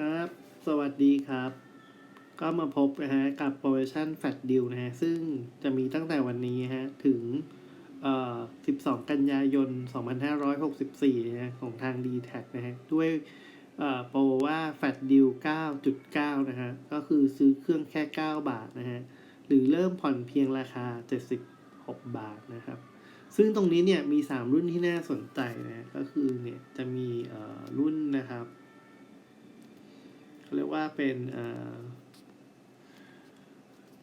ครับ สวัสดีครับ ก็มาพบนะฮะกับโปรโมชั่นแฟลตดิวนะฮะ ซึ่งจะมีตั้งแต่วันนี้ฮะ ถึงเอ่อ12 กันยายน 2564 นะฮะ ของทาง d t แทนะฮะ ด้วยเอ่อโปรว่าแฟลตดิว9.9 นะฮะ ก็คือซื้อเครื่องแค่ 9 บาทนะฮะ หรือเริ่มผ่อนเพียงราคา 76 บาทนะครับซึ่งตรงนี้เนี่ยมี 3 รุ่นที่น่าสนใจนะก็คือเนี่ยจะมีเอ่อรุ่นนะครับ เขาเรียกว่าเป็นเ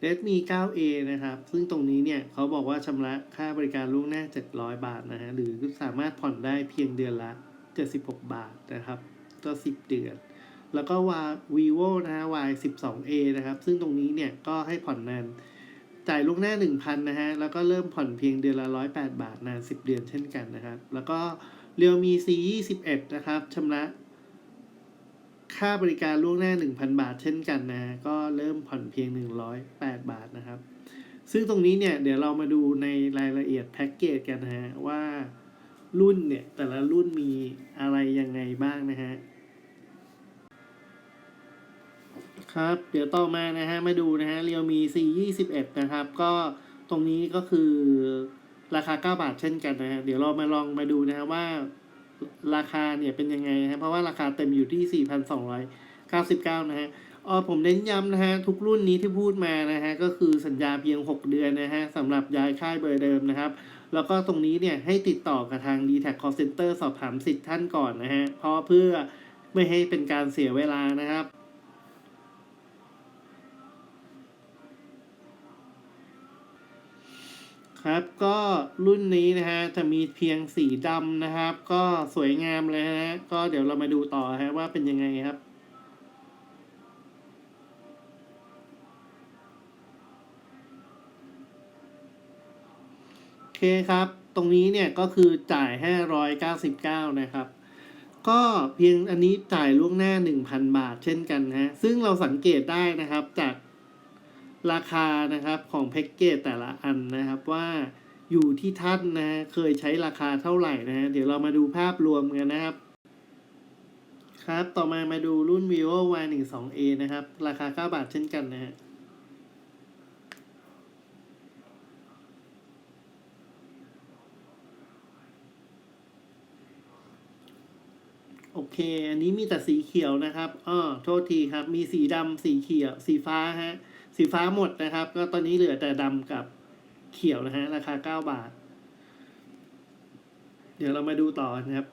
Redmi 9A นะครับ ซึ่งตรงนี้เนี่ยเขาบอกว่าชำระค่าบริการล่วงหน้า 700 บาทนะฮะ หรือสามารถผ่อนได้เพียงเดือนละ 76 บาทนะครับ ก็ 10 เดือน แล้วก็วา vivo นะฮะ y 12a นะครับ ซึ่งตรงนี้เนี่ยก็ให้ผ่อนนาน จ่ายล่วงหน้า 1,000 นะฮะ แล้วก็เริ่มผ่อนเพียงเดือนละ 108 บาทนาน 10 เดือนเช่นกันนะครับ แล้วก็ realme c 21นะครับชำระ ค่าบริการล่วงหน้า 1,000 บาทเช่นกันนะ ก็เริ่มผ่อนเพียง 108 บาทนะครับ ซึ่งตรงนี้เนี่ยเดี๋ยวเรามาดูในรายละเอียดแพ็กเกจกันนะฮะว่ารุ่นเนี่ยแต่ละรุ่นมีอะไรยังไงบ้างนะฮะครับ เดี๋ยวต่อมานะฮะมาดูนะฮะ Realme C 21 นะครับ ก็ตรงนี้ก็คือราคา 9 บาทเช่นกันนะฮะเดี๋ยวเรามาลองมาดูนะฮะว่า ราคาเนี่ยเป็นยังไงนะฮะเพราะว่าราคาเต็มอยู่ที่ 4,299 นะฮะอ๋อผมเน้นย้ำนะฮะ ทุกรุ่นนี้ที่พูดมานะฮะ ก็คือสัญญาเพียง 6 เดือนนะฮะสำหรับย้ายค่ายเบอร์เดิมนะครับ แล้วก็ตรงนี้เนี่ยให้ติดต่อกับทาง d t a c Call Center สอบถามสิทธิ์ท่านก่อนนะฮะเพราะเพื่อไม่ให้เป็นการเสียเวลานะครับ ครับก็รุ่นนี้นะฮะจะมีเพียงสีดำนะครับ ก็สวยงามเลยฮะก็เดี๋ยวเรามาดูต่อฮะว่าเป็นยังไงครับ โอเคครับ ตรงนี้เนี่ยก็คือจ่ายให้ร้อยเก้าสิบเก้านะครับ ก็เพียงอันนี้จ่ายล่วงหน้าหนึ่งพันบาทเช่นกันนะฮะซึ่งเราสังเกตได้นะครับจาก ราคานะครับของแพ็กเกจแต่ละอันนะครับว่าอยู่ที่ท่านนะเคยใช้ราคาเท่าไหร่นะเดี๋ยวเรามาดูภาพรวมกันนะครับ ครับต่อมามาดูรุ่น vivo y 1 2 a นะครับ ราคา 9 บาทเช่นกันนะฮะโอเค อันนี้มีแต่สีเขียวนะครับอ้อโทษทีครับ มีสีดำ สีเขียว สีฟ้าฮะ สีฟ้าหมดนะครับ ก็ตอนนี้เหลือแต่ดำกับเขียวนะฮะ ราคาเก้าบาท เดี๋ยวเรามาดูต่อนะครับ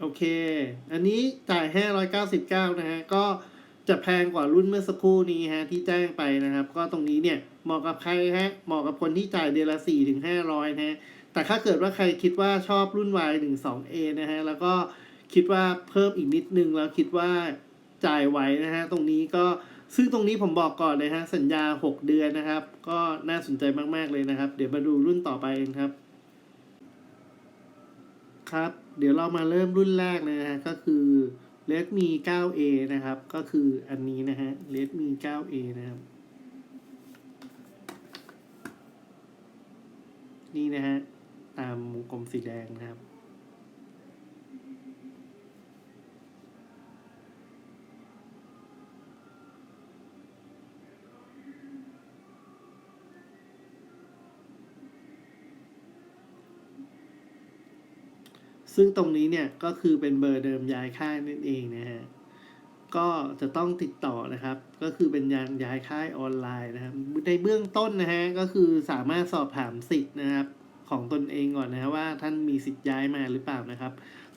โอเค อันนี้จ่ายแค่ร้อยเก้าสิบเก้านะฮะ ก็จะแพงกว่ารุ่นเมื่อสักครู่นี้ฮะ ที่แจ้งไปนะครับ ก็ตรงนี้เนี่ยเหมาะกับใครฮะ เหมาะกับคนที่จ่ายเดือนละสี่ถึงห้าร้อยนะฮะ แต่ถ้าเกิดว่าใครคิดว่าชอบรุ่น Y 1 2 A นะฮะ แล้วก็ คิดว่าเพิ่มอีกนิดนึงแล้วคิดว่าจ่ายไหวนะฮะตรงนี้ก็ซึ่งตรงนี้ผมบอกก่อนเลยฮะสัญญา 6 เดือนนะครับ ก็น่าสนใจมาก ๆ เลยนะครับ เดี๋ยวมาดูรุ่นต่อไปกันครับ ครับ เดี๋ยวเรามาเริ่มรุ่นแรกเลยนะฮะก็คือ Redmi 9A นะครับ ก็คืออันนี้นะฮะ Redmi 9A นะครับ นี่นะฮะ ตามวงกลมสีแดงนะครับ ซึ่งตรงนี้เนี่ยก็คือเป็นเบอร์เดิมย้ายค่ายนั่นเองนะฮะ ก็จะต้องติดต่อนะครับ ก็คือเป็นยางย้ายค่ายออนไลน์นะครับ ในเบื้องต้นนะฮะก็คือสามารถสอบถามสิทธิ์นะครับของตนเองก่อนนะฮะว่าท่านมีสิทธิ์ย้ายมาหรือเปล่านะครับ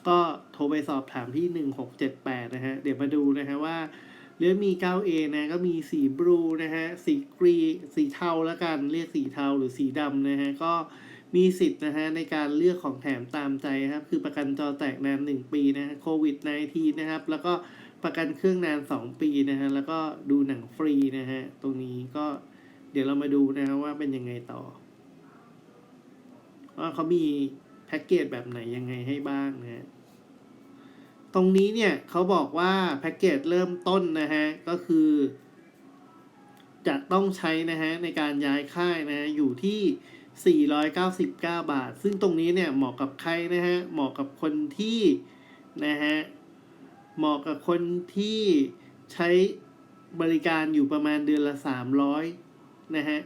ก็โทรไปสอบถามที่ 1678 นะฮะ เดี๋ยวมาดูนะฮะว่าเรื่องมี 9A นะก็มีสีบลูนะฮะ สีกรี สีเทาแล้วกัน เรียกสีเทาหรือสีดำนะฮะ ก็ มีสิทธิ์นะฮะในการเลือกของแถมตามใจครับ คือประกันจอแตกนาน 1 ปีนะฮะโควิด -19 นะครับ แล้วก็ประกันเครื่องนาน 2 ปีนะฮะแล้วก็ดูหนังฟรีนะฮะตรงนี้ก็เดี๋ยวเรามาดูนะฮะว่าเป็นยังไงต่อ ว่าเขามีแพ็กเกจแบบไหนยังไงให้บ้างนะฮะตรงนี้เนี่ยเขาบอกว่าแพ็กเกจเริ่มต้นนะฮะก็คือ จะต้องใช้นะฮะในการย้ายค่ายนะฮะอยู่ที่ 499 บาท ซึ่งตรงนี้เนี่ยเหมาะกับใครนะฮะ เหมาะกับคนที่นะฮะ เหมาะกับคนที่ใช้บริการอยู่ประมาณเดือนละ 300 นะฮะ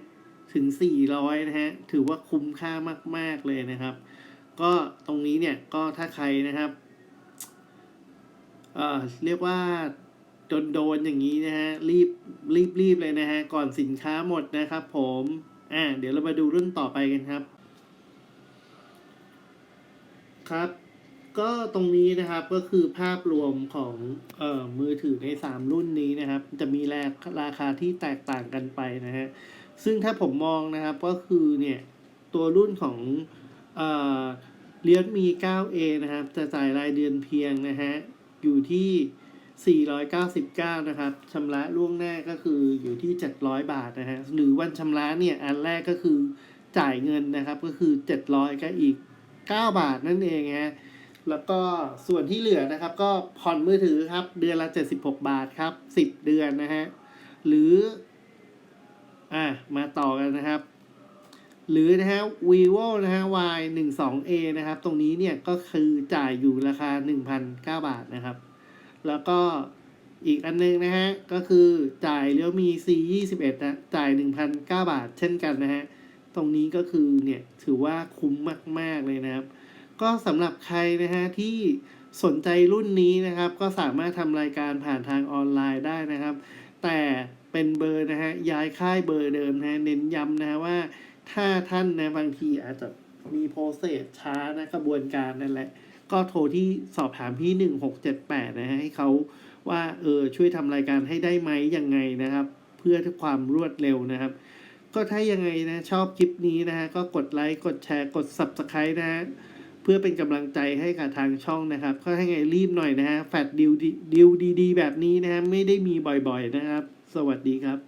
ถึง 400 นะฮะ ถือว่าคุ้มค่ามาก ๆ เลยนะครับ ก็ตรงนี้เนี่ยก็ถ้าใครนะครับ เอ่อ เรียกว่าโดนโดนอย่างนี้นะฮะ รีบรีบรีบเลยนะฮะ ก่อนสินค้าหมดนะครับผม อ่าเดี๋ยวเรามาดูรุ่นต่อไปกันครับ ครับ ก็ตรงนี้นะครับก็คือภาพรวมของเอ่อมือถือใน 3 รุ่นนี้นะครับ จะมีราราคาที่แตกต่างกันไปนะฮะซึ่งถ้าผมมองนะครับก็คือเนี่ยตัวรุ่นของเอ่อ Realme 9A นะครับ จะจ่ายรายเดือนเพียงนะฮะอยู่ที่ 499 นะครับชำระล่วงหน้าก็คืออยู่ที่ 700 บาทนะฮะหรือวันชำระเนี่ยอันแรกก็คือจ่ายเงินนะครับก็คือ 700ก็อีก 9 บาทนั่นเองฮะแล้วก็ส่วนที่เหลือนะครับ ก็ผ่อนมือถือครับ เดือนละ 76 บาทครับ 10 เดือนนะฮะหรืออะมาต่อกันนะครับ หรือนะฮะ vivo นะฮะ y 1 2 a นะครับ ตรงนี้เนี่ยก็คือจ่ายอยู่ราคา 1,009 บาทนะครับ แล้วก็อีกอันนึงนะฮะ ก็คือจ่าย realme c 21นะจ่าย 1,009 บาทเช่นกันนะฮะ ตรงนี้ก็คือเนี่ยถือว่าคุ้มมาก ๆ เลยนะครับ ก็สำหรับใครนะฮะ ที่สนใจรุ่นนี้นะครับ ก็สามารถทำรายการผ่านทางออนไลน์ได้นะครับ แต่เป็นเบอร์นะฮะ ย้ายค่ายเบอร์เดิมนะฮะ เน้นย้ำนะฮะว่าถ้าท่านนะบางทีอาจจะมีโปรเซสช้านะกระบวนการนั่นแหละ ก็โทรที่สอบถามพี่หนึ่งหกเจ็ดแปดนะฮะให้เขาว่าเออช่วยทำรายการให้ได้ไหมยังไงนะครับ เพื่อความรวดเร็วนะครับ ก็ถ้ายังไงนะชอบคลิปนี้นะฮะก็กดไลค์กดแชร์กด subscribe นะฮะเพื่อเป็นกำลังใจให้กับทางช่องนะครับ ก็ให้ไงรีบหน่อยนะฮะแฟดดิวดิวดีๆ แบบนี้นะฮะไม่ได้มีบ่อยๆนะครับ สวัสดีครับ